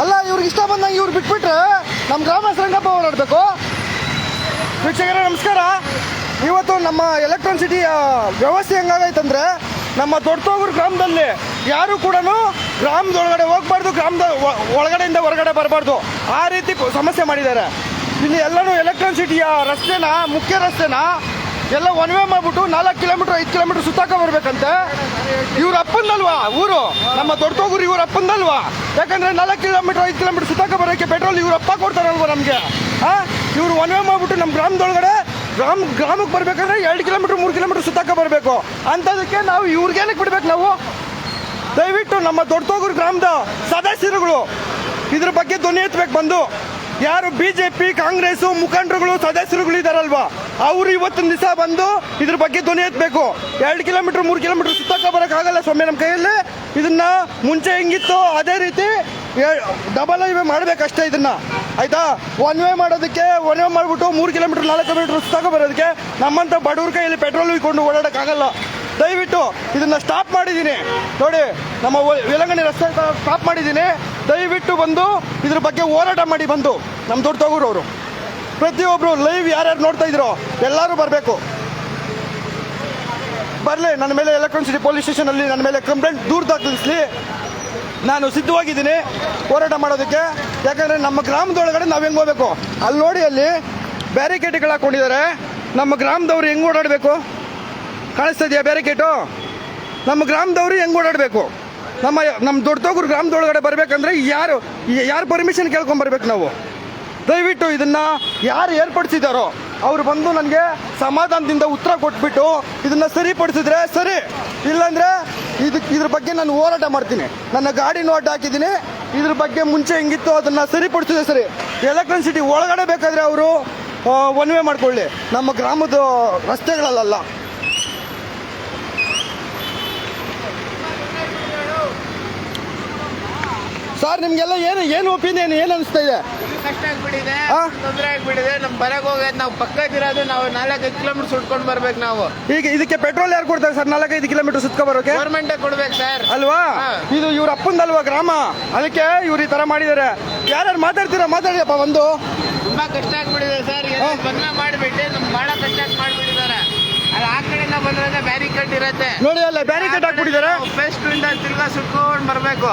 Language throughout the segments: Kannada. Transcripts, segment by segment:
ಅಲ್ಲ, ಇವ್ರಿಗೆ ಇಷ್ಟ ಬಂದಂಗೆ ಇವ್ರು ಬಿಟ್ಬಿಟ್ರೆ ನಮ್ಮ ಗ್ರಾಮ ಸಂಗಪ್ಪ ಓಡಾಡಬೇಕು? ವೀಕ್ಷಕರೇ, ನಮಸ್ಕಾರ. ಇವತ್ತು ನಮ್ಮ ಎಲೆಕ್ಟ್ರಾನ್ಸಿಟಿ ವ್ಯವಸ್ಥೆ ಹೆಂಗಾಗೈತಂದ್ರೆ ನಮ್ಮ ದೊಡ್ಡತೋಗೂರು ಗ್ರಾಮದಲ್ಲಿ ಯಾರು ಕೂಡ ಗ್ರಾಮದೊಳಗಡೆ ಹೋಗ್ಬಾರ್ದು, ಗ್ರಾಮದ ಒಳಗಡೆಯಿಂದ ಹೊರಗಡೆ ಬರಬಾರ್ದು. ಆ ರೀತಿ ಸಮಸ್ಯೆ ಮಾಡಿದ್ದಾರೆ. ಇಲ್ಲಿ ಎಲ್ಲನೂ ಎಲೆಕ್ಟ್ರಾನ್ಸಿಟಿಯ ರಸ್ತೆನ, ಮುಖ್ಯ ರಸ್ತೆನ? ಎಲ್ಲ ಒನ್ ವೇ ಮಾಡ್ಬಿಟ್ಟು ನಾಲ್ಕು ಕಿಲೋಮೀಟರ್, ಐದು ಕಿಲೋಮೀಟರ್ ಸುತ್ತಾಕ ಬರ್ಬೇಕಂತೆ. ಇವ್ರ ಅಪ್ಪಂದಲ್ವಾ? ಊರು. ನಮ್ಮ ದೊಡ್ಡತೋಗೂರು ಇವ್ರ ಅಪ್ಪಂದಲ್ವಾ? ಯಾಕಂದ್ರೆ ನಾಲ್ಕು ಕಿಲೋಮೀಟರ್, ಐದು ಕಿಲೋಮೀಟರ್ ಸುತ್ತಾಕ ಬರೋಕೆ ಪೆಟ್ರೋಲ್ ಇವ್ರ ಅಪ್ಪ ಕೊಡ್ತಾರಲ್ವಾ ನಮಗೆ? ಹಾ ಇವ್ರು ಒನ್ ವೇ ಮಾಡ್ಬಿಟ್ಟು ನಮ್ಮ ಗ್ರಾಮದೊಳಗಡೆ ಗ್ರಾಮ ಗ್ರಾಮಕ್ಕೆ ಬರ್ಬೇಕಂದ್ರೆ ಎರಡು ಕಿಲೋಮೀಟರ್, ಮೂರು ಕಿಲೋಮೀಟರ್ ಸುತ್ತಾಕ ಬರಬೇಕು. ಅಂಥದಕ್ಕೆ ನಾವು ಇವ್ರಿಗೇನಕ್ಕೆ ಬಿಡ್ಬೇಕು ನಾವು? ದಯವಿಟ್ಟು ನಮ್ಮ ದೊಡ್ಡತೋಗೂರು ಗ್ರಾಮದ ಸದಸ್ಯರುಗಳು ಇದ್ರ ಬಗ್ಗೆ ಧ್ವನಿ ಎತ್ತಬೇಕು ಬಂದು. ಯಾರು ಬಿ ಜೆ ಪಿ ಕಾಂಗ್ರೆಸ್ಸು ಮುಖಂಡರುಗಳು, ಸದಸ್ಯರುಗಳು ಇದಾರಲ್ವಾ? ಅವರು ಇವತ್ತಿನ ದಿವಸ ಬಂದು ಇದ್ರ ಬಗ್ಗೆ ಧ್ವನಿ ಎತ್ತಬೇಕು ಎರಡು ಕಿಲೋಮೀಟರ್, ಮೂರು ಕಿಲೋಮೀಟರ್ ಸುತ್ತಕ್ಕೆ ಬರೋಕ್ಕಾಗಲ್ಲ ಸ್ವಾಮಿ, ನಮ್ಮ ಕೈಯಲ್ಲಿ. ಇದನ್ನ ಮುಂಚೆ ಹೆಂಗಿತ್ತು ಅದೇ ರೀತಿ ಡಬಲ್ ಹೈವೇ ಮಾಡ್ಬೇಕಷ್ಟೇ ಇದನ್ನ. ಆಯ್ತಾ? ಒನ್ ವೇ ಮಾಡೋದಕ್ಕೆ ಒನ್ ವೇ ಮಾಡಿಬಿಟ್ಟು ಮೂರು ಕಿಲೋಮೀಟರ್, ನಾಲ್ಕು ಕಿಲೋಮೀಟರ್ ಸುತ್ತಾಕ ಬರೋದಕ್ಕೆ ನಮ್ಮಂಥ ಬಡವ್ರ ಕೈಯಲ್ಲಿ ಪೆಟ್ರೋಲ್ ಇಟ್ಕೊಂಡು ಓಡಾಡೋಕ್ಕಾಗಲ್ಲ. ದಯವಿಟ್ಟು ಇದನ್ನ ಸ್ಟಾಪ್ ಮಾಡಿದ್ದೀನಿ. ನೋಡಿ, ನಮ್ಮ ವೇಲಂಗಣಿ ರಸ್ತೆ ಸ್ಟಾಪ್ ಮಾಡಿದ್ದೀನಿ. ದಯವಿಟ್ಟು ಬಂದು ಇದ್ರ ಬಗ್ಗೆ ಹೋರಾಟ ಮಾಡಿ ಬಂದು ನಮ್ಮ ದೊಡ್ಡ ತಗೋರು ಅವರು. ಪ್ರತಿಯೊಬ್ಬರು ಲೈವ್ ಯಾರ್ಯಾರು ನೋಡ್ತಾ ಇದ್ರು ಎಲ್ಲರೂ ಬರಬೇಕು. ಬರಲಿ, ನನ್ನ ಮೇಲೆ ಎಲೆಕ್ಟ್ರಾನ್ಸಿಟಿ ಪೊಲೀಸ್ ಸ್ಟೇಷನಲ್ಲಿ ನನ್ನ ಮೇಲೆ ಕಂಪ್ಲೇಂಟ್ ದೂರ ದಾಖಲಿಸಲಿ. ನಾನು ಸಿದ್ಧವಾಗಿದ್ದೀನಿ, ಹೋರಾಟ ಮಾಡೋದಕ್ಕೆ. ಯಾಕಂದರೆ ನಮ್ಮ ಗ್ರಾಮದೊಳಗಡೆ ನಾವು ಹೆಂಗೆ ಹೋಗ್ಬೇಕು? ಅಲ್ಲಿ ನೋಡಿ ಅಲ್ಲಿ ಬ್ಯಾರಿಕೇಡ್ಗಳು ಹಾಕೊಂಡಿದ್ದಾರೆ. ನಮ್ಮ ಗ್ರಾಮದವ್ರು ಹೆಂಗೆ ಓಡಾಡಬೇಕು? ಕಾಣಿಸ್ತಾ ಇದೆಯಾ ಬ್ಯಾರಿಕೇಟು ನಮ್ಮ ಗ್ರಾಮದವ್ರು ಹೆಂಗೆ ಓಡಾಡಬೇಕು? ನಮ್ಮ ನಮ್ಮ ದೊಡ್ಡತೋಗೂರು ಗ್ರಾಮದೊಳಗಡೆ ಬರಬೇಕಂದ್ರೆ ಯಾರು ಯಾರು ಪರ್ಮಿಷನ್ ಕೇಳ್ಕೊಂಬರ್ಬೇಕು ನಾವು? ದಯವಿಟ್ಟು ಇದನ್ನ ಯಾರು ಏರ್ಪಡಿಸಿದಾರೋ ಅವ್ರು ಬಂದು ನನಗೆ ಸಮಾಧಾನದಿಂದ ಉತ್ತರ ಕೊಟ್ಬಿಟ್ಟು ಇದನ್ನ ಸರಿಪಡಿಸಿದ್ರೆ ಸರಿ. ಇಲ್ಲಾಂದರೆ ಇದಕ್ಕೆ ಇದ್ರ ಬಗ್ಗೆ ನಾನು ಹೋರಾಟ ಮಾಡ್ತೀನಿ. ನನ್ನ ಗಾಡಿ ನೋಟ್ ಹಾಕಿದ್ದೀನಿ. ಇದ್ರ ಬಗ್ಗೆ ಮುಂಚೆ ಹೆಂಗಿತ್ತು ಅದನ್ನ ಸರಿಪಡಿಸಿದೆ ಸರಿ. ಎಲೆಕ್ಟ್ರಿಸಿಟಿ ಒಳಗಡೆ ಬೇಕಾದ್ರೆ ಅವರು ಒನ್ ವೇ ಮಾಡ್ಕೊಳ್ಳಿ. ನಮ್ಮ ಗ್ರಾಮದ ರಸ್ತೆಗಳಲ್ಲ ಸರ್ ನಿಮ್ಗೆಲ್ಲ ಏನು ಏನು ಒಪಿನಿಯನ್ ಏನು ಅನಿಸ್ತಾ ಇದೆ? ಕಷ್ಟ ಆಗ್ಬಿಟ್ಟಿದೆ ಆ? ತೊಂದರೆ ಆಗ್ಬಿಟ್ಟಿದೆ ನಮ್ ಬರಕ್ ಹೋಗೋದ್ ನಾವು ಪಕ್ಕದಿರೋದು ನಾವು ನಾಲ್ಕೈದು ಕಿಲೋಮೀಟರ್ ಸುಟ್ಕೊಂಡ್ ಬರ್ಬೇಕು ನಾವು. ಈಗ ಇದಕ್ಕೆ ಪೆಟ್ರೋಲ್ ಯಾರು ಕೊಡ್ತಾರೆ ಸರ್ ನಾಲ್ಕೈದು ಕಿಲೋಮೀಟರ್ ಸುತ್ಕೊ ಬರೋಕೆ? ಗೌರ್ಮೆಂಟ್ ಕೊಡ್ಬೇಕು ಸರ್ ಅಲ್ವಾ? ಹಾ. ಇದು ಇವ್ರ ಅಪ್ಪಂದಲ್ವಾ ಗ್ರಾಮ? ಅದಕ್ಕೆ ಇವ್ರು ಈ ತರ ಮಾಡಿದ್ದಾರೆ ಯಾರ್ಯಾರು ಮಾತಾಡ್ತೀರಾ ಮಾತಾಡಿಯಪ್ಪ ಒಂದು ತುಂಬಾ ಕಷ್ಟ ಆಗ್ಬಿಟ್ಟಿದೆ ಸರ್ ಆ? ಬಂದ ಮಾಡ್ಬಿಟ್ಟು ನಮ್ ಬಹಳ ಕಷ್ಟ ಮಾಡ್ಬಿಟ್ಟಿದ್ದಾರೆ. ಅದು ಆ ಕಡೆಯಿಂದ ಬಂದ್ರೆ ಬ್ಯಾರಿಕೇಡ್ ಇರತ್ತೆ. ನೋಡಿ ಅಲ್ಲ ಬ್ಯಾರಿಕೇಡ್ ಹಾಕ್ಬಿಟ್ಟಿದ್ದಾರೆ. ಬೆಸ್ಟ್ ಇಂದ ತಿರ್ಗಾ ಸುಟ್ಕೊಂಡ್ ಬರ್ಬೇಕು.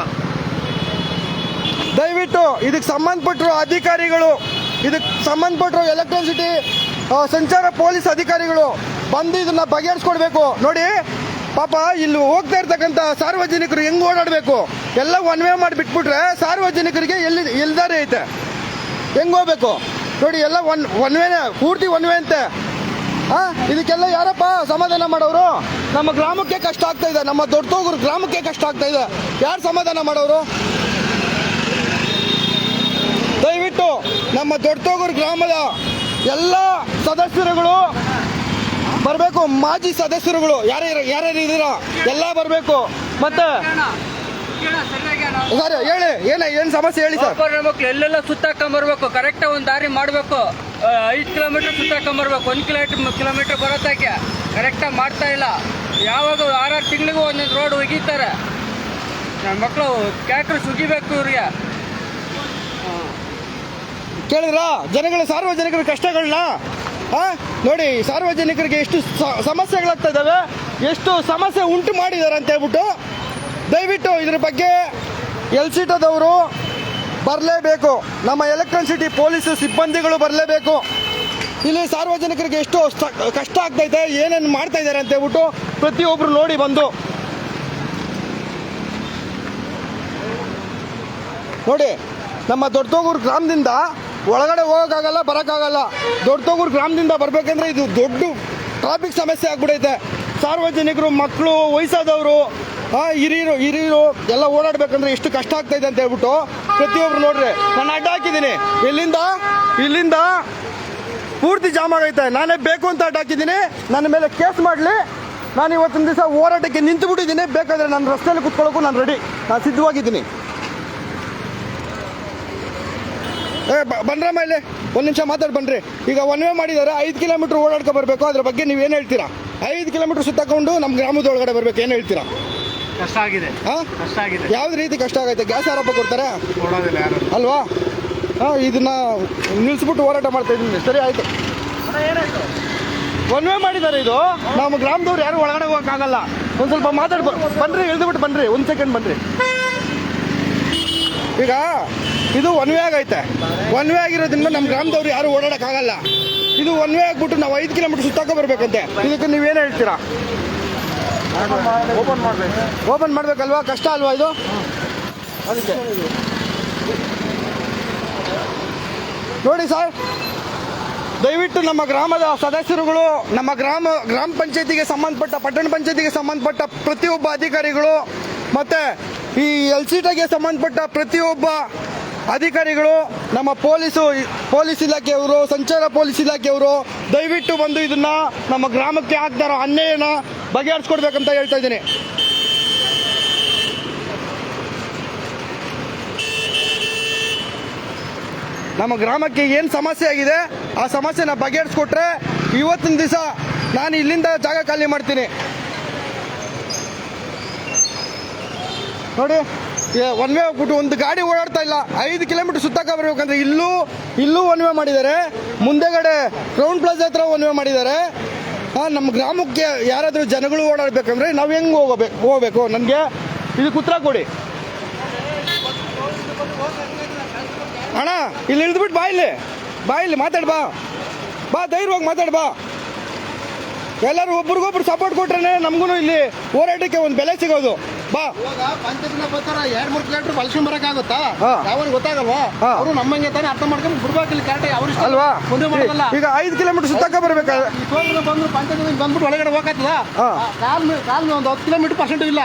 ದಯವಿಟ್ಟು ಇದಕ್ಕೆ ಸಂಬಂಧಪಟ್ಟರು ಅಧಿಕಾರಿಗಳು, ಇದಕ್ಕೆ ಸಂಬಂಧಪಟ್ಟರು ಎಲೆಕ್ಟ್ರಿಸಿಟಿ ಸಂಚಾರ ಪೊಲೀಸ್ ಅಧಿಕಾರಿಗಳು ಬಂದು ಇದನ್ನ ಬಗೆಹರಿಸ್ಕೊಡ್ಬೇಕು. ನೋಡಿ, ಪಾಪ ಇಲ್ಲಿ ಹೋಗ್ತಾ ಇರ್ತಕ್ಕಂಥ ಸಾರ್ವಜನಿಕರು ಹೆಂಗೆ ಓಡಾಡಬೇಕು? ಎಲ್ಲ ಒನ್ ವೇ ಮಾಡಿ ಬಿಟ್ಬಿಟ್ರೆ ಸಾರ್ವಜನಿಕರಿಗೆ ಎಲ್ಲಿ, ಎಲ್ದಾರಿ ಐತೆ? ಹೆಂಗ್ ಹೋಗ್ಬೇಕು? ನೋಡಿ, ಎಲ್ಲ ಒನ್ ಒನ್ ವೇನೆ ಪೂರ್ತಿ ಒನ್ ವೇ ಅಂತೆ. ಇದಕ್ಕೆಲ್ಲ ಯಾರಪ್ಪ ಸಮಾಧಾನ ಮಾಡೋರು? ನಮ್ಮ ಗ್ರಾಮಕ್ಕೆ ಕಷ್ಟ ಆಗ್ತಾ ಇದೆ. ನಮ್ಮ ದೊಡ್ಡ ಗ್ರಾಮಕ್ಕೆ ಕಷ್ಟ ಆಗ್ತಾ ಇದೆ. ಯಾರು ಸಮಾಧಾನ ಮಾಡೋರು? ದಯವಿಟ್ಟು ನಮ್ಮ ದೊಡ್ಡತೋಗೂರು ಗ್ರಾಮದ ಎಲ್ಲ ಸದಸ್ಯರುಗಳು ಬರಬೇಕು. ಮಾಜಿ ಸದಸ್ಯರುಗಳು. ಯಾರ್ಯಾರು ಯಾರ್ಯಾರು ಇದ್ದೀರಾ, ಎಲ್ಲ ಬರಬೇಕು. ಮತ್ತೆ ಸರ್, ಹೇಳಿ. ಏನ, ಏನು ಸಮಸ್ಯೆ ಹೇಳಿ ಸರ್. ಎಲ್ಲೆಲ್ಲ ಎಲ್ಲೆಲ್ಲ ಸುತ್ತಾಕೊಂಬರ್ಬೇಕು ಕರೆಕ್ಟ್ ಒಂದ್ ದಾರಿ ಮಾಡ್ಬೇಕು. ಐದು ಕಿಲೋಮೀಟರ್ ಸುತ್ತಾಕೊಂಬರ್ಬೇಕು ಒಂದ್ ಕಿಲೋಮೀಟರ್ ಕಿಲೋಮೀಟರ್ ಬರೋತಕ್ಕೆ ಕರೆಕ್ಟಾಗಿ ಮಾಡ್ತಾ ಇಲ್ಲ. ಯಾವಾಗ ಆರಾರು ತಿಂಗಳಿಗೂ ಒಂದೊಂದು ರೋಡ್ ಒಗೀತಾರೆ. ನನ್ನ ಮಕ್ಕಳು ಕ್ಯಾಕ್ರು ಸುಗಿಬೇಕು ಇವ್ರಿಗೆ. ಕೇಳಿದ್ರಾ? ಜನಗಳ ಸಾರ್ವಜನಿಕರ ಕಷ್ಟಗಳನ್ನ ಹಾ ನೋಡಿ, ಸಾರ್ವಜನಿಕರಿಗೆ ಎಷ್ಟು ಸಮಸ್ಯೆಗಳಾಗ್ತಾ ಇದ್ದಾವೆ ಎಷ್ಟು ಸಮಸ್ಯೆ ಉಂಟು ಮಾಡಿದ್ದಾರೆ ಅಂತ ಹೇಳ್ಬಿಟ್ಟು ದಯವಿಟ್ಟು ಇದ್ರ ಬಗ್ಗೆ ಎಲ್ ಸಿಟದವರು ಬರಲೇಬೇಕು. ನಮ್ಮ ಎಲೆಕ್ಟ್ರಿಸಿಟಿ ಪೊಲೀಸ್ ಸಿಬ್ಬಂದಿಗಳು ಬರಲೇಬೇಕು. ಇಲ್ಲಿ ಸಾರ್ವಜನಿಕರಿಗೆ ಎಷ್ಟು ಕಷ್ಟ ಆಗ್ತೈತೆ, ಏನೇನು ಮಾಡ್ತಾ ಇದ್ದಾರೆ ಅಂತ ಹೇಳ್ಬಿಟ್ಟು ಪ್ರತಿಯೊಬ್ಬರು ನೋಡಿ ಬಂದು. ನೋಡಿ, ನಮ್ಮ ದೊಡ್ಡತೋಗೂರು ಗ್ರಾಮದಿಂದ ಒಳಗಡೆ ಹೋಗೋಕ್ಕಾಗಲ್ಲ, ಬರೋಕ್ಕಾಗಲ್ಲ. ದೊಡ್ಡತೋಗೂರು ಗ್ರಾಮದಿಂದ ಬರಬೇಕಂದ್ರೆ ಇದು ದೊಡ್ಡ ಟ್ರಾಫಿಕ್ ಸಮಸ್ಯೆ ಆಗ್ಬಿಡೈತೆ. ಸಾರ್ವಜನಿಕರು ಮಕ್ಕಳು ವಯಸ್ಸಾದವರು ಹಿರಿಯರು ಹಿರಿಯರು ಎಲ್ಲ ಓಡಾಡಬೇಕಂದ್ರೆ ಎಷ್ಟು ಕಷ್ಟ ಆಗ್ತೈತೆ ಅಂತ ಹೇಳ್ಬಿಟ್ಟು ಪ್ರತಿಯೊಬ್ರು ನೋಡ್ರಿ, ನಾನು ಅಡ್ಡ ಹಾಕಿದ್ದೀನಿ. ಇಲ್ಲಿಂದ ಇಲ್ಲಿಂದ ಪೂರ್ತಿ ಜಾಮ್ ಆಗೈತೆ. ನಾನೇ ಬೇಕು ಅಂತ ಅಡ್ಡ ಹಾಕಿದ್ದೀನಿ. ನನ್ನ ಮೇಲೆ ಕೇಸ್ ಮಾಡಲಿ. ನಾನು ಇವತ್ತಿನ ದಿವಸ ಹೋರಾಟಕ್ಕೆ ನಿಂತು ಬಿಟ್ಟಿದ್ದೀನಿ ಬೇಕಾದ್ರೆ ನಾನು ರಸ್ತೆಯಲ್ಲಿ ಕುತ್ಕೊಳ್ಳೋಕ್ಕೂ ನಾನು ರೆಡಿ ನಾನು ಸಿದ್ಧವಾಗಿದ್ದೀನಿ. ಏ ಬನ್ರಮ್ಮ ಇಲ್ಲಿ ಒಂದು ನಿಮಿಷ ಮಾತಾಡಿ ಬನ್ರಿ. ಈಗ ಒನ್ ವೇ ಮಾಡಿದ್ದಾರೆ ಐದು ಕಿಲೋಮೀಟ್ರ್ ಓಡಾಡ್ಕೊ ಬರಬೇಕು. ಅದ್ರ ಬಗ್ಗೆ ನೀವು ಏನು ಹೇಳ್ತೀರಾ? ಐದು ಕಿಲೋಮೀಟ್ರ್ ಸುತ್ತಕೊಂಡು ನಮ್ಮ ಗ್ರಾಮದ ಒಳಗಡೆ ಬರಬೇಕು ಏನು ಹೇಳ್ತೀರಾ? ಕಷ್ಟ ಆಗಿದೆ. ಹಾಂ? ಕಷ್ಟ ಆಗಿದೆ. ಯಾವ್ದು ರೀತಿ ಕಷ್ಟ ಆಗೈತೆ? ಗ್ಯಾಸ್ ಆರೋಪ ಕೊಡ್ತಾರೆ? ಅಲ್ವಾ? ಹಾಂ ಇದನ್ನ ನಿಲ್ಲಿಸ್ಬಿಟ್ಟು ಹೋರಾಟ ಮಾಡ್ತಾ ಇದ್ದೀನಿ. ಸರಿ ಆಯ್ತು. ಒನ್ ವೇ ಮಾಡಿದ್ದಾರೆ ಇದು. ನಮ್ಮ ಗ್ರಾಮದವ್ರು ಯಾರು ಒಳಗಡೆ ಹೋಗಕ್ಕಾಗಲ್ಲ. ಒಂದು ಸ್ವಲ್ಪ ಮಾತಾಡ್ ಬನ್ರಿ ಇಳಿದ್ಬಿಟ್ಟು ಬನ್ರಿ. ಒಂದು ಸೆಕೆಂಡ್ ಬನ್ರಿ. ಈಗ ಇದು ಒನ್ ವೇ ಆಗೈತೆ. ಒನ್ ವೇ ಆಗಿರೋದ್ರಿಂದ ನಮ್ಮ ಗ್ರಾಮದವ್ರು ಯಾರು ಓಡಾಡಕ್ಕಾಗಲ್ಲ ಇದು ಒನ್ ವೇ ಆಗ್ಬಿಟ್ಟು ನಾವು ಐದು ಕಿಲೋಮೀಟರ್ ಸುತ್ತಾಕ ಬರಬೇಕಂತೆ. ಇದಕ್ಕೆ ನೀವೇನು ಹೇಳ್ತೀರಾ? ಓಪನ್ ಮಾಡಬೇಕು. ಓಪನ್ ಮಾಡ್ಬೇಕಲ್ವಾ? ಕಷ್ಟ ಅಲ್ವಾ ಇದು? ಅದಕ್ಕೆ. ನೋಡಿ ಸರ್ ದಯವಿಟ್ಟು ನಮ್ಮ ಗ್ರಾಮದ ಸದಸ್ಯರುಗಳು ನಮ್ಮ ಗ್ರಾಮ ಗ್ರಾಮ ಪಂಚಾಯತಿಗೆ ಸಂಬಂಧಪಟ್ಟ ಪಟ್ಟಣ ಪಂಚಾಯತಿಗೆ ಸಂಬಂಧಪಟ್ಟ ಪ್ರತಿಯೊಬ್ಬ ಅಧಿಕಾರಿಗಳು ಮತ್ತು ಈ ಎಲ್ ಸಿ ಟಿಗೆ ಸಂಬಂಧಪಟ್ಟ ಪ್ರತಿಯೊಬ್ಬ ಅಧಿಕಾರಿಗಳು, ನಮ್ಮ ಪೊಲೀಸು, ಪೊಲೀಸ್ ಇಲಾಖೆಯವರು, ಸಂಚಾರ ಪೊಲೀಸ್ ಇಲಾಖೆಯವರು ದಯವಿಟ್ಟು ಬಂದು ಇದನ್ನ ನಮ್ಮ ಗ್ರಾಮಕ್ಕೆ ಆಗ್ತಾರೋ ಅನ್ಯಾಯನ ಬಗೆಹರಿಸ್ಕೊಡ್ಬೇಕಂತ ಹೇಳ್ತಾ ಇದ್ದೀನಿ. ನಮ್ಮ ಗ್ರಾಮಕ್ಕೆ ಏನು ಸಮಸ್ಯೆ ಆಗಿದೆ, ಆ ಸಮಸ್ಯೆನ ಬಗೆಹರಿಸ್ಕೊಟ್ರೆ ಇವತ್ತಿನ ದಿವಸ ನಾನು ಇಲ್ಲಿಂದ ಜಾಗ ಖಾಲಿ ಮಾಡ್ತೀನಿ. ನೋಡಿ. ಒನ್ ವೇ ಹೋಗ್ಬಿಟ್ಟು ಒಂದು ಗಾಡಿ ಓಡಾಡ್ತಾ ಇಲ್ಲ. ಐದು ಕಿಲೋಮೀಟರ್ ಸುತ್ತಕ ಬರ್ಬೇಕಂದ್ರೆ ಇಲ್ಲೂ ಇಲ್ಲೂ ಒನ್ ವೇ ಮಾಡಿದ್ದಾರೆ. ಮುಂದೆಗಡೆ ಕ್ರೌನ್ ಪ್ಲಾಜಾ ಹತ್ರ ಒನ್ ವೇ ಮಾಡಿದ್ದಾರೆ. ನಮ್ಮ ಗ್ರಾಮಕ್ಕೆ ಯಾರಾದರೂ ಜನಗಳು ಓಡಾಡ್ಬೇಕಂದ್ರೆ ನಾವು ಹೆಂಗೆ ಹೋಗಬೇಕು ಹೋಗ್ಬೇಕು? ನನಗೆ ಇದಕ್ಕೆ ಉತ್ತರ ಕೊಡಿ. ಅಣ್ಣ, ಇಲ್ಲಿ ಇಳಿದ್ಬಿಟ್ಟು ಬಾ ಇಲ್ಲಿ. ಬಾ ಇಲ್ಲಿ, ಮಾತಾಡ್ ಬಾ. ಬಾ, ಧೈರ್ಯವಾಗಿ ಮಾತಾಡ್ ಬಾ. ಎಲ್ಲರೂ ಒಬ್ರಿಗೊಬ್ರು ಸಪೋರ್ಟ್ ಕೊಟ್ರೆ ನಮಗೂ ಇಲ್ಲಿ ಹೋರಾಟಕ್ಕೆ ಒಂದು ಬೆಲೆ ಸಿಗೋದು. ಬಾ. ಪಂಚಾಯತ್ನ ಬರ್ತಾರ ಎರಡ್ ಮೂರು ಕಿಲೋಮೀಟರ್ ಬಳಸ್ಕೊಂಡ್ ಬರಕಾಗುತ್ತಾ ಹಾ. ಯಾವನಿಗೆ ಗೊತ್ತಾಗಲ್ವಾ? ಅವನು ಅವರು ನಮ್ಮಂಗೆ ತಾನೇ ಅರ್ಥ ಮಾಡ್ಕೊಂಡು ಬಿಡ್ಬೇಕು ಇಲ್ಲಿ ಕರೆಕ್ಟ್ ಅವ್ರ ಇಷ್ಟ ಅಲ್ವಾ? ಮುಂದೆ ಮಾಡೋದಲ್ಲ ಈಗ ಐದು ಕಿಲೋಮೀಟರ್ ಸುತ್ತಕ ಸೋದರ ಬಂದ್ರು ಪಂಚಾಯತ್ ಬಂದ್ಬಿಟ್ಟು ಒಳಗಡೆ ಹೋಗತ್ತದ. ಕಾಲ್ ಕಾಲ್ ಒಂದು ಹತ್ತು ಕಿಲೋಮೀಟರ್ ಪರ್ಸೆಂಟ್ ಇಲ್ಲ.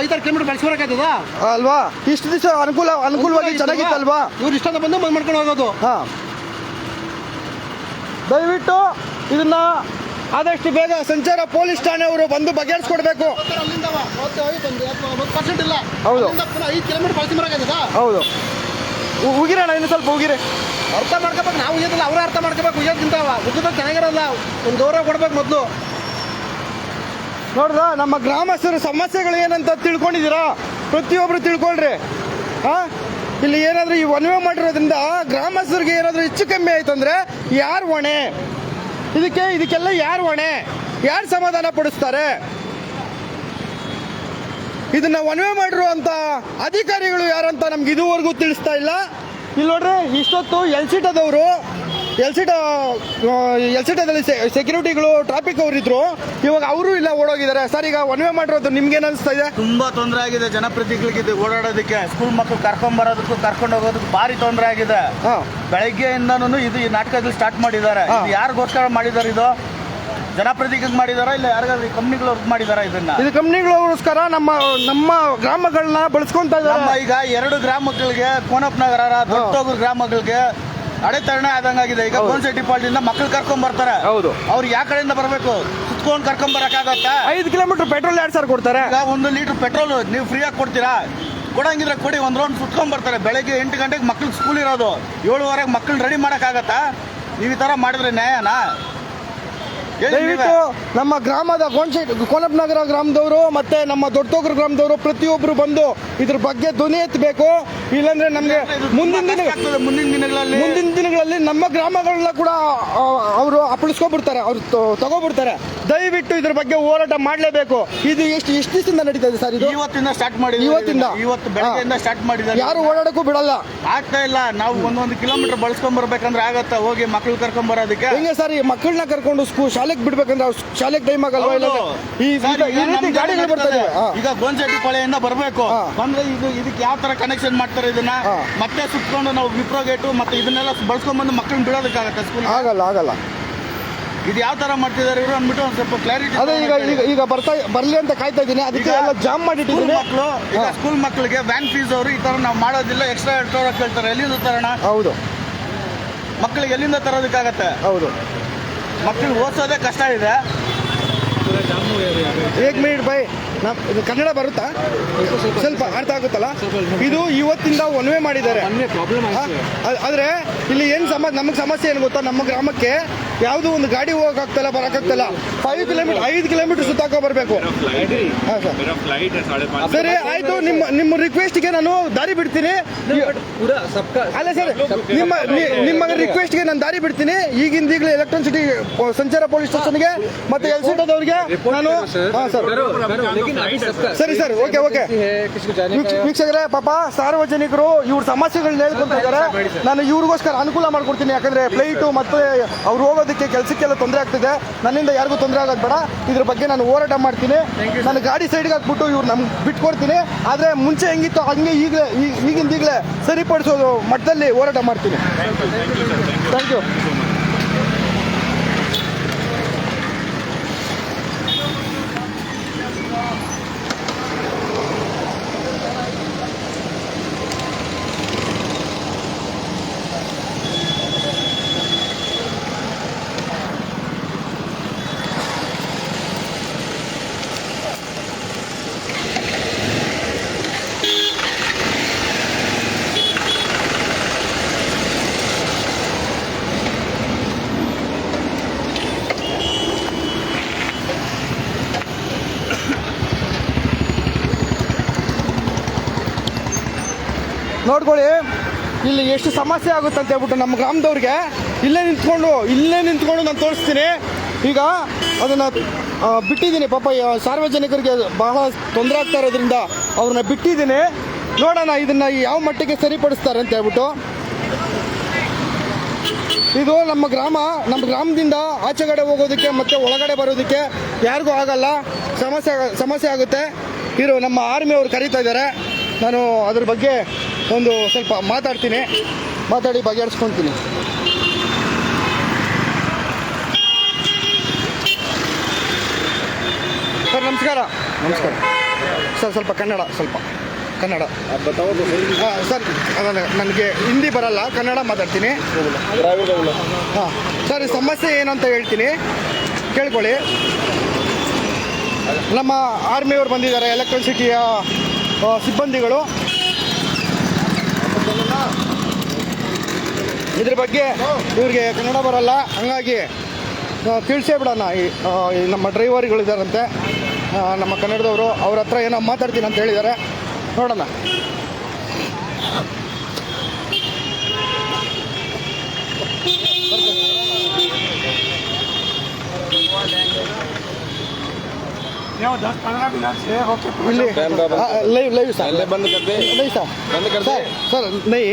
ಐದಾರು ಕಿಲೋಮೀಟರ್ ಬಳಸ್ಕೊಳಕಾಗ್ತದ ಅಲ್ವಾ? ಇಷ್ಟು ದಿವಸ ಅನುಕೂಲ ಅನುಕೂಲವಾಗಿ ಚೆನ್ನಾಗಿತ್ತಲ್ವಾ? ಇವ್ರು ಇಷ್ಟೊಂದು ಬಂದು ಬಂದ್ ಮಾಡ್ಕೊಂಡು ಹೋಗೋದು. ಹಾ. ದಯವಿಟ್ಟು ಇದನ್ನ ಆದಷ್ಟು ಬೇಗ ಸಂಚಾರ ಪೊಲೀಸ್ ಠಾಣೆಯವರು ಬಂದು ಬಗೆಹರಿಸ್ಕೊಡ್ಬೇಕು. ಹೌದು. ಹೌದು. ಉಗಿರೋಣ ಇನ್ನು ಸ್ವಲ್ಪ ಉಗಿರಿ. ಅರ್ಥ ಮಾಡ್ಕೋಬೇಕು ನಾವು ಉಗಿಯೋದಿಲ್ಲ ಅವ್ರ ಅರ್ಥ ಮಾಡ್ಕೋಬೇಕು ತಿಂತಾವ ಉಗಿದ ಚೆನ್ನಾಗಿರಲ್ಲ ಒಂದು ಗೌರವ ಕೊಡ್ಬೇಕು ಮೊದಲು. ನೋಡ್ದ ನಮ್ಮ ಗ್ರಾಮಸ್ಥರ ಸಮಸ್ಯೆಗಳು ಏನಂತ ತಿಳ್ಕೊಂಡಿದ್ದೀರಾ? ಪ್ರತಿಯೊಬ್ಬರು ತಿಳ್ಕೊಳ್ರಿ. ಹಾ? ಇಲ್ಲಿ ಏನಾದರೂ ಈ ಒನ್ವೆ ಮಾಡಿರೋದ್ರಿಂದ ಗ್ರಾಮಸ್ಥರಿಗೆ ಏನಾದರೂ ಹೆಚ್ಚು ಕಮ್ಮಿ ಆಯ್ತಂದ್ರೆ ಯಾರು ಹೊಣೆ ಇದಕ್ಕೆ ಇದಕ್ಕೆಲ್ಲ ಯಾರು ಹೊಣೆ? ಯಾರು ಸಮಾಧಾನ ಪಡಿಸ್ತಾರೆ? ಇದನ್ನ ಒನ್ವೆ ಮಾಡಿರುವಂತ ಅಧಿಕಾರಿಗಳು ಯಾರಂತ ನಮ್ಗೆ ಇದುವರೆಗೂ ತಿಳಿಸ್ತಾ ಇಲ್ಲ. ಇಲ್ಲಿ ನೋಡ್ರಿ, ಇಷ್ಟೊತ್ತು ಎಲ್ಸಿಟದವರು ಎಲ್ಸಿಟ ಎಲ್ಸಿಟದಲ್ಲಿ ಸೆಕ್ಯೂರಿಟಿಗಳು ಟ್ರಾಫಿಕ್ ಅವರು ಇದ್ರು ಇವಾಗ ಅವರು ಇಲ್ಲ ಓಡೋಗಿದ್ದಾರೆ. ಸರ್ ಈಗ ಒನ್ ವೇ ಮಾಡಿರೋದು ನಿಮ್ಗೆ ಏನು ಅನಿಸ್ತಾ ಇದೆ? ತುಂಬಾ ತೊಂದರೆ ಆಗಿದೆ. ಜನಪ್ರತಿನಿಧಿಗಳಿಗೆ ಇದು ಓಡಾಡೋದಕ್ಕೆ ಸ್ಕೂಲ್ ಮಕ್ಕಳು ಕರ್ಕೊಂಡ್ ಬರೋದಕ್ಕೂ ಕರ್ಕೊಂಡು ಹೋಗೋದಕ್ಕೆ ಭಾರಿ ತೊಂದರೆ ಆಗಿದೆ. ಬೆಳಗ್ಗೆಯಿಂದನೂ ಇದು ಈ ನಾಟಕದಲ್ಲಿ ಸ್ಟಾರ್ಟ್ ಮಾಡಿದ್ದಾರೆ. ಇದು ಯಾರಿಗೋಸ್ಕರ ಮಾಡಿದ್ದಾರೆ ಇದು? ಜನಪ್ರತಿನಿಧಿಗೆ ಮಾಡಿದಾರ ಇಲ್ಲ ಯಾರಿಗಾದ್ರೂ ಕಂಪ್ನಿಗಳವ್ರಿಗೆ ಮಾಡಿದಾರ ಇದನ್ನ? ಇದು ಕಂಪ್ನಿಗಳಿಗೋಸ್ಕರ ನಮ್ಮ ನಮ್ಮ ಗ್ರಾಮಗಳನ್ನ ಬಳಸ್ಕೊಂತ ಈಗ ಎರಡು ಗ್ರಾಮಗಳಿಗೆ ಕೋನಪ್ ನಗರ ದೊಡ್ಡ ಗ್ರಾಮಗಳಿಗೆ ಅಡೆತರಣೆ ಆದಂಗಾಗಿದೆ. ಈಗ ಗೋನ್ಸೆಟ್ಟಿ ಇಂದ ಮಕ್ಕಳು ಕರ್ಕೊಂಡ್ ಬರ್ತಾರೆ. ಹೌದು. ಅವ್ರು ಯಾವ ಕಡೆಯಿಂದ ಬರಬೇಕು? ಸುತ್ಕೊಂಡ್ ಕರ್ಕೊಂಡ್ ಬರಕ್ಕಾಗತ್ತಾ ಐದು ಕಿಲೋಮೀಟರ್ ಪೆಟ್ರೋಲ್ ಎರಡು ಸಾವಿರ ಕೊಡ್ತಾರೆ. ಈಗ ಒಂದು ಲೀಟರ್ ಪೆಟ್ರೋಲ್ ನೀವು ಫ್ರೀ ಆಗಿ ಕೊಡ್ತೀರಾ? ಕೊಡಂಗಿದ್ರೆ ಕೊಡಿ ಒಂದ್ ರೌಂಡ್ ಸುತ್ಕೊಂಡ್ ಬರ್ತಾರೆ. ಬೆಳಗ್ಗೆ ಎಂಟು ಗಂಟೆಗೆ ಮಕ್ಳಿಗೆ ಸ್ಕೂಲ್ ಇರೋದು. ಏಳುವರೆಗೆ ಮಕ್ಳು ರೆಡಿ ಆಗತ್ತಾ? ನೀವು ಈ ತರ ಮಾಡಿದ್ರೆ ನ್ಯಾಯನಾ. ದಯವಿಟ್ಟು ನಮ್ಮ ಗ್ರಾಮದ ಕೋನಪ್ ನಗರ ಗ್ರಾಮದವರು ಮತ್ತೆ ನಮ್ಮ ದೊಡ್ಡತೋಗ್ರ ಗ್ರಾಮದವರು ಪ್ರತಿಯೊಬ್ಬರು ಬಂದು ಇದ್ರ ಬಗ್ಗೆ ಧ್ವನಿ ಎತ್ತಬೇಕು. ಇಲ್ಲಾಂದ್ರೆ ನಮಗೆ ಮುಂದಿನ ದಿನ ಮುಂದಿನ ದಿನಗಳಲ್ಲಿ. ಮುಂದಿನ ದಿನಗಳಲ್ಲಿ ನಮ್ಮ ಗ್ರಾಮಗಳನ್ನ ಕೂಡ ಅವರು ಅಪ್ಪಳಿಸ್ಕೊಬಿಡ್ತಾರೆ ಅವ್ರು ತಗೋಬಿಡ್ತಾರೆ. ದಯವಿಟ್ಟು ಇದ್ರ ಬಗ್ಗೆ ಹೋರಾಟ ಮಾಡಲೇಬೇಕು. ಇದು ಎಷ್ಟು ಎಷ್ಟು ದಿವಸದಿಂದ ನಡೀತಾ ಇದೆ ಸರ್ ಇದು? ಇವತ್ತಿಂದ ಸ್ಟಾರ್ಟ್ ಮಾಡಿ ಇವತ್ತಿಂದ? ಇವತ್ತು ಬೆಳಗ್ಗೆಯಿಂದ ಸ್ಟಾರ್ಟ್ ಮಾಡಿದ್ದಾರೆ ಯಾರು ಓಡಾಡಕ್ಕೂ ಬಿಡಲ್ಲ. ಆಗ್ತಾ ಇಲ್ಲ. ನಾವು ಒಂದೊಂದು ಕಿಲೋಮೀಟರ್ ಬಳಸ್ಕೊಂಡ್ ಬರ್ಬೇಕಂದ್ರೆ ಆಗತ್ತಾ. ಹೋಗಿ ಮಕ್ಳು ಕರ್ಕೊಂಡ್ ಬರೋದಕ್ಕೆ ಹೆಂಗೆ ಸರ್ ಈ ಮಕ್ಕಳನ್ನ ಕರ್ಕೊಂಡು ಸ್ಕೂಲ್ ಶಾಲೆಗೆ ಬಿಡ್ಬೇಕಂದ್ರೆ ಅವ್ರು ಶಾಲೆಗೆ ಟೈಮ್ ಆಗಲ್ವಾ? ಇಲ್ಲ. ಈ ರೀತಿ ಗಾಡಿಗಳು ಬರ್ತಾ ಇದಾವೆ ಹಾ. ಈಗ ಗೋನ್ಸೆಟ್ಟಿ ಪಾಳೆಯಿಂದ ಬರಬೇಕು. ಹಾ. ಬಂದ್ರೆ ಇದು ಇದಕ್ಕೆ ಯಾವ ತರ ಕನೆಕ್ಷನ್ ಮಾಡ್ತಾರೆ ಇದನ್ನ? ಹಾ. ಮತ್ತೆ ಸುತ್ಕೊಂಡು ನಾವು ವಿಪ್ರೋ ಗೇಟು ಮತ್ತೆ ಇದನ್ನೆಲ್ಲ ಬಳಸ್ಕೊಂಡ್ ಬಂದು ಮಕ್ಕಳನ್ನ ಬಿಡೋದಕ್ಕಾಗತ್ತೆ ಸ್ಕೂಲ್ ಆಗಲ್ಲ ಆಗಲ್ಲ. ಇದು ಯಾವ ತರ ಮಾಡ್ತಿದ್ದಾರೆ ಇವರು ಅಂದ್ಬಿಟ್ಟು ಒಂದ್ ಸ್ವಲ್ಪ ಕ್ಲಾರಿಟಿ ಅದೇ ಈಗ ಈಗ ಈಗ ಬರ್ತಾ ಬರ್ಲಿ ಅಂತ ಕಾಯ್ತಾ ಇದ್ದೀನಿ. ಅದಕ್ಕೆ ಎಲ್ಲ ಜಾಮ್ ಸ್ಕೂಲ್ ಮಾಡಿಟ್ಟಿದ್ದೀನಿ. ಮಕ್ಕಳು ಈಗ ಹಾ. ಸ್ಕೂಲ್ ಮಕ್ಕಳಿಗೆ ವ್ಯಾನ್ ಫೀಸ್ ಅವರು ಈ ತರ ನಾವು ಮಾಡೋದಿಲ್ಲ ಎಕ್ಸ್ಟ್ರಾ ಎರಡು ಸಾವಿರ ಕೇಳ್ತಾರೆ. ಎಲ್ಲಿಂದ ತರೋಣ? ಹೌದು. ಮಕ್ಕಳಿಗೆ ಎಲ್ಲಿಂದ ತರೋದಕ್ಕಾಗತ್ತೆ? ಹೌದು. ಮಕ್ಕಳಿಗೆ ಓದಿಸೋದೇ ಕಷ್ಟ ಇದೆ. ಏಕ್ ಮಿನಿಟ್ ಬೈ ಕನ್ನಡ ಬರುತ್ತಾ? ಸ್ವಲ್ಪ ಅರ್ಥ ಆಗುತ್ತಲ್ಲ? ಇದು ಇವತ್ತಿಂದ ಒನ್ವೇ ಮಾಡಿದ್ದಾರೆ. ಆದ್ರೆ ಇಲ್ಲಿ ಏನು ಸಮ ನಮಗೆ ಸಮಸ್ಯೆ ಏನು ಗೊತ್ತಾ? ನಮ್ಮ ಗ್ರಾಮಕ್ಕೆ ಯಾವುದೋ ಒಂದು ಗಾಡಿ ಹೋಗೋಕ್ಕಾಗ್ತಲ್ಲ ಬರಕಾಗ್ತಲ್ಲ. ಫೈವ್ ಕಿಲೋಮೀಟರ್ ಐದು ಕಿಲೋಮೀಟರ್ ಸುತ್ತಾಕೋ ಬರಬೇಕು. ಹಾಂ ಸರ್. ಸರಿ ಆಯಿತು. ನಿಮ್ಮ ನಿಮ್ಮ ರಿಕ್ವೆಸ್ಟ್ಗೆ ನಾನು ದಾರಿ ಬಿಡ್ತೀನಿ. ಅಲ್ಲ ಸರ್ ನಿಮ್ಮ ನಿಮ್ಮ ರಿಕ್ವೆಸ್ಟ್ಗೆ ನಾನು ದಾರಿ ಬಿಡ್ತೀನಿ. ಈಗಿಂದ ಈಗಲೇ ಎಲೆಕ್ಟ್ರಾನ್ ಸಿಟಿ ಸಂಚಾರ ಪೊಲೀಸ್ ಸ್ಟೇಷನ್ಗೆ ಮತ್ತೆ ಎಲ್ ಸಿಟದವ್ರಿಗೆ ನಾನು ಹಾಂ ಸರ್. ಸರಿ ಸರ್ ಓಕೆ ಓಕೆ ವೀಕ್ಷ- ವೀಕ್ಷಕರೇ ಪಾಪ ಸಾರ್ವಜನಿಕರು ಇವ್ರ ಸಮಸ್ಯೆಗಳನ್ನ ಹೇಳ್ಕೊಂತಿದ್ದಾರೆ ನಾನು ಇವ್ರಿಗೋಸ್ಕರ ಅನುಕೂಲ ಮಾಡ್ಕೊಡ್ತೀನಿ ಯಾಕಂದ್ರೆ ಫ್ಲೈಟು ಮತ್ತೆ ಅವ್ರು ಹೋಗೋದಕ್ಕೆ ಕೆಲಸಕ್ಕೆಲ್ಲ ತೊಂದರೆ ಆಗ್ತಿದೆ. ನನ್ನಿಂದ ಯಾರಿಗೂ ತೊಂದರೆ ಆಗೋದು ಬೇಡ. ಇದ್ರ ಬಗ್ಗೆ ನಾನು ಹೋರಾಟ ಮಾಡ್ತೀನಿ. ನಾನು ಗಾಡಿ ಸೈಡ್ಗೆ ಹಾಕ್ಬಿಟ್ಟು ಇವ್ರು ನಮ್ಗೆ ಬಿಟ್ಕೊಡ್ತೀನಿ. ಆದರೆ ಮುಂಚೆ ಹೆಂಗಿತ್ತು ಹಂಗೆ ಈಗಲೇ ಈಗಿಂದ ಈಗಲೇ ಸರಿಪಡಿಸೋದು ಮಟ್ಟದಲ್ಲಿ ಹೋರಾಟ ಮಾಡ್ತೀನಿ. ಥ್ಯಾಂಕ್ ಯು ನೋಡ್ಕೊಳ್ಳಿ. ಇಲ್ಲಿ ಎಷ್ಟು ಸಮಸ್ಯೆ ಆಗುತ್ತೆ ಅಂತ ಹೇಳ್ಬಿಟ್ಟು ನಮ್ಮ ಗ್ರಾಮದವ್ರಿಗೆ ಇಲ್ಲೇ ನಿಂತ್ಕೊಂಡು ಇಲ್ಲೇ ನಿಂತ್ಕೊಂಡು ನಾನು ತೋರಿಸ್ತೀನಿ. ಈಗ ಅದನ್ನು ಬಿಟ್ಟಿದ್ದೀನಿ. ಪಾಪ ಸಾರ್ವಜನಿಕರಿಗೆ ಬಹಳ ತೊಂದರೆ ಆಗ್ತಾ ಇರೋದ್ರಿಂದ ಅವ್ರನ್ನ ಬಿಟ್ಟಿದ್ದೀನಿ. ನೋಡೋಣ ಇದನ್ನು ಯಾವ ಮಟ್ಟಿಗೆ ಸರಿಪಡಿಸ್ತಾರೆ ಅಂತ ಹೇಳ್ಬಿಟ್ಟು. ಇದು ನಮ್ಮ ಗ್ರಾಮ, ನಮ್ಮ ಗ್ರಾಮದಿಂದ ಆಚೆಗಡೆ ಹೋಗೋದಕ್ಕೆ ಮತ್ತೆ ಒಳಗಡೆ ಬರೋದಕ್ಕೆ ಯಾರಿಗೂ ಆಗಲ್ಲ. ಸಮಸ್ಯೆ ಸಮಸ್ಯೆ ಆಗುತ್ತೆ. ಇರು, ನಮ್ಮ ಆರ್ಮಿ ಅವರು ಕರೀತಾ ಇದ್ದಾರೆ. ನಾನು ಅದ್ರ ಬಗ್ಗೆ ಒಂದು ಸ್ವಲ್ಪ ಮಾತಾಡ್ತೀನಿ. ಮಾತಾಡಿ ಬಗೆಹರಿಸ್ಕೊತೀನಿ. ಸರ್ ನಮಸ್ಕಾರ. ನಮಸ್ಕಾರ. ಸರ್ ಸ್ವಲ್ಪ ಕನ್ನಡ ಸ್ವಲ್ಪ ಕನ್ನಡ. ಹಾಂ ಸರ್ ಅದನ್ನ ನನಗೆ ಹಿಂದಿ ಬರಲ್ಲ ಕನ್ನಡ ಮಾತಾಡ್ತೀನಿ. ಹಾಂ ಸರ್ ಸಮಸ್ಯೆ ಏನು ಅಂತ ಹೇಳ್ತೀನಿ. ಕೇಳ್ಕೊಳ್ಳಿ. ನಮ್ಮ ಆರ್ಮಿಯವರು ಬಂದಿದ್ದಾರೆ ಎಲೆಕ್ಟ್ರಿಸಿಟಿಯ ಸಿಬ್ಬಂದಿಗಳು. ಇದ್ರ ಬಗ್ಗೆ ಇವ್ರಿಗೆ ಕನ್ನಡ ಬರಲ್ಲ. ಹಂಗಾಗಿ ತಿಳಿಸೇ ಬಿಡೋಣ ಈ ನಮ್ಮ ಡ್ರೈವರ್ಗಳಿದ್ದಾರಂತೆ ನಮ್ಮ ಕನ್ನಡದವರು ಅವ್ರ ಹತ್ರ ಏನೋ ಮಾತಾಡ್ತೀನಿ ಅಂತ ಹೇಳಿದ್ದಾರೆ ನೋಡೋಣ. ಲೈವ್ ಲೈವ್ ಸರ್ बंद कर दे नहीं सर बंद कर सर सर नहीं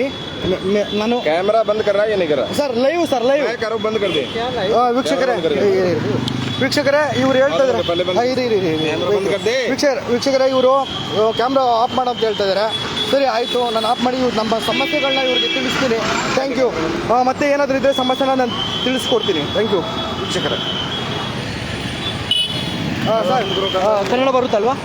मैं- मैं- ನಾನು कैमरा बंद कर रहा है या नहीं कर रहा ಸರ್ ಲೈವ್ ಸರ್ ಲೈವ್ मैं करो बंद कर दे ವೀಕ್ಷಕರೇ ವೀಕ್ಷಕರೇ ಇವ್ರು ಹೇಳ್ತಾ ಇದ್ದಾರೆ ಪಲ್ಲೆ ಬಂದು- ಹಾ, ಇರಿ ಇರಿ ಇರಿ, ಇರಿ. ಕ್ಯಾಮ್ರಾ ಬಂದ್ ಕರ್ದೆ. ವೀಕ್ಷಕರೇ ವೀಕ್ಷಕರೇ ಇವರು ಕ್ಯಾಮ್ರಾ ಆಫ್ ಮಾಡು ಅಂತ ಹೇಳ್ತಾ ಇದ್ದಾರೆ ಸರಿ ಆಯಿತು ನಾನು ಆಫ್ ಮಾಡಿ ಇವ್ರು ನಮ್ಮ ಸಮಸ್ಯೆಗಳನ್ನ ಇವ್ರಿಗೆ ತಿಳಿಸ್ತೀನಿ ಥ್ಯಾಂಕ್ ಯು ಮತ್ತೆ ಏನಾದರೂ ಇದ್ದರೆ ಸಮಸ್ಯೆನ ನಾನು ತಿಳಿಸ್ಕೊಡ್ತೀನಿ ಥ್ಯಾಂಕ್ ಯು ವೀಕ್ಷಕರೇ ಹಾಂ ಸರ್ ಆ, ಕನ್ನಡ ಬರುತ್ತಲ್ವಾ?